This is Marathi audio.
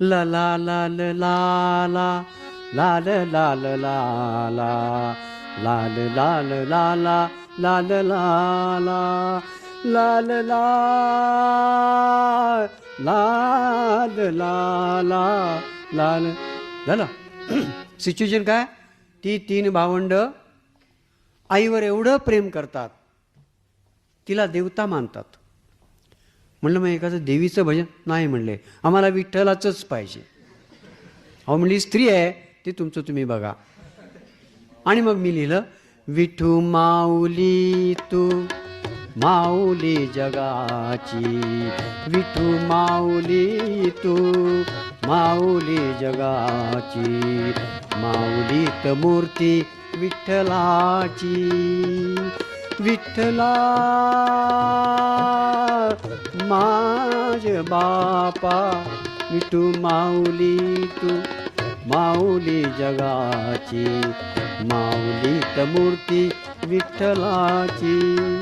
ला ला ला ल ला ला लाल la la la लाल लाल la la लाल la la लाल la लाल ला ला लाल झालं सिच्युएशन काय ती तीन भावंड आईवर एवढं प्रेम करतात तिला देवता मानतात म्हणलं मग एखादं देवीचं भजन नाही म्हणले. आम्हाला विठ्ठलाचंच पाहिजे. अहो म्हणली स्त्री आहे ते तुमचं तुम्ही बघा. आणि मग मी लिहिलं विठू माऊली तू माऊली जगाची. विठू माऊली तू माऊली जगाची. माऊलीत मूर्ती विठ्ठलाची. विठ्ठला माझ बापा विठू माऊली तू. माऊली जगाची माऊली मूर्ती विठ्ठलाची.